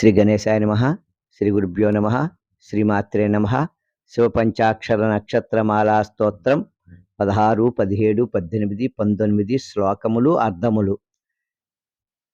శ్రీ గణేశాయ నమ శ్రీ గురుభ్యో నమ శ్రీమాత్రే నమ. శివపంచాక్షర నక్షత్రమాలా స్తోత్రం పదహారు పదిహేడు పద్దెనిమిది పంతొమ్మిది శ్లోకములు అర్థములు.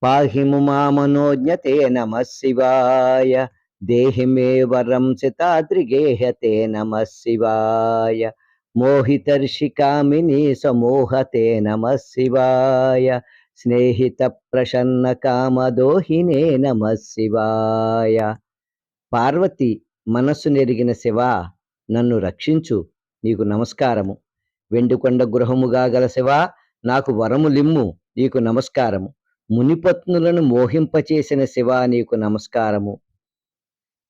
పాహిము మామనోజ్ఞతే నమ శివాయ దేహి మే వరం సితాద్రిగేహతే నమ శివాయ. మోహితర్షికామిని సమోహతే నమ శివాయ. స్నేహిత ప్రసన్న కామదోహినే నమ శివాయ. పార్వతి మనస్సు నెరిగిన శివ నన్ను రక్షించు నీకు నమస్కారము. వెండుకొండ గృహముగా గల శివ నాకు వరము లిమ్ము నీకు నమస్కారము. మునిపత్నులను మోహింపచేసిన శివ నీకు నమస్కారము.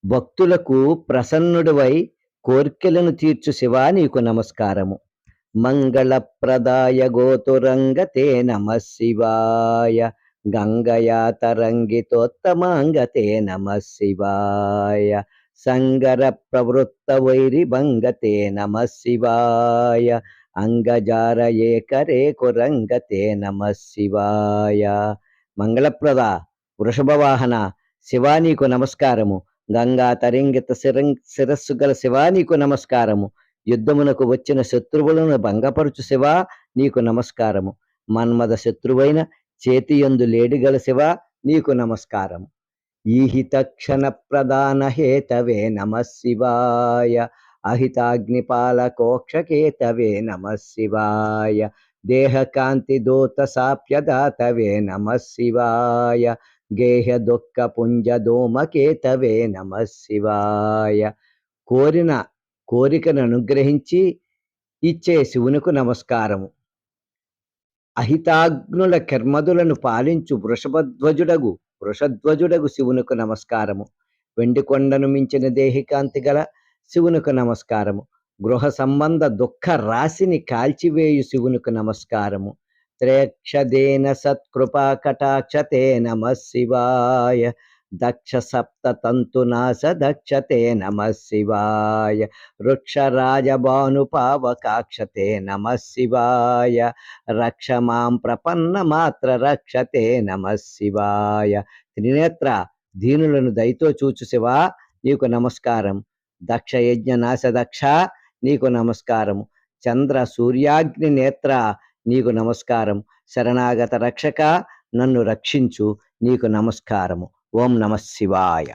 భక్తులకు ప్రసన్నుడివై కోర్కెలను తీర్చు శివ నీకు నమస్కారము. మంగళప్రదాయ గోతురంగతే నమ శివాయ గంగయా తరంగితోత్తమాంగతే నమ శివాయ సంగర ప్రవృత్త వైరిభంగతే నమ శివాయ అంగజార ఏకరే కురంగతే నమ శివాయ మంగళప్రద వృషభవాహన శివానీకు నమస్కారము. గంగా తరింగిత శిరం శిరస్సు గల శివానీకు నమస్కారము. యుద్ధమునకు వచ్చిన శత్రువులను భంగపరుచు శివా నీకు నమస్కారము. మన్మద శత్రువైన చేతియందు లేడిగల శివ నీకు నమస్కారము. ఈహితక్షణ ప్రధాన హేతవే నమ శివాయ. అహితాగ్నిపాలకోక్షకేతవే నమ శివాయ. దేహకాంతి దూత సాప్యదాతవే నమ శివాయ. గేహ దుఃఖ పుంజ దోమకేతవే నమ శివాయ. కోరిన కోరికను అనుగ్రహించి ఇచ్చే శివునకు నమస్కారము. అహితాగ్నుల కర్మదులను పాలించు వృషభధ్వజుడగు వృషధ్వజుడగు శివునకు నమస్కారము. వెండి కొండను మించిన దేహికాంతి గల శివునకు నమస్కారము. గృహ సంబంధ దుఃఖ రాశిని కాల్చివేయు శివునకు నమస్కారము. త్రేక్షదేన సత్కృపా కటాక్షతే నమ శివాయ. దక్ష సప్త తంతునాశ దక్షతే నమ శివాయ వృక్షరాజభానుపావకాక్షతే నమ శివాయ రక్ష మాం ప్రపన్న మాత్ర రక్షతే నమ శివాయ త్రినేత్ర దీనులను దయతో చూచు శివా నీకు నమస్కారం। దక్ష యజ్ఞ నాశ దక్ష నీకు నమస్కారము చంద్ర సూర్యాగ్ని నేత్ర నీకు నమస్కారం। శరణాగత రక్షక నన్ను రక్షించు నీకు నమస్కారము। ఓం నమ శివాయ.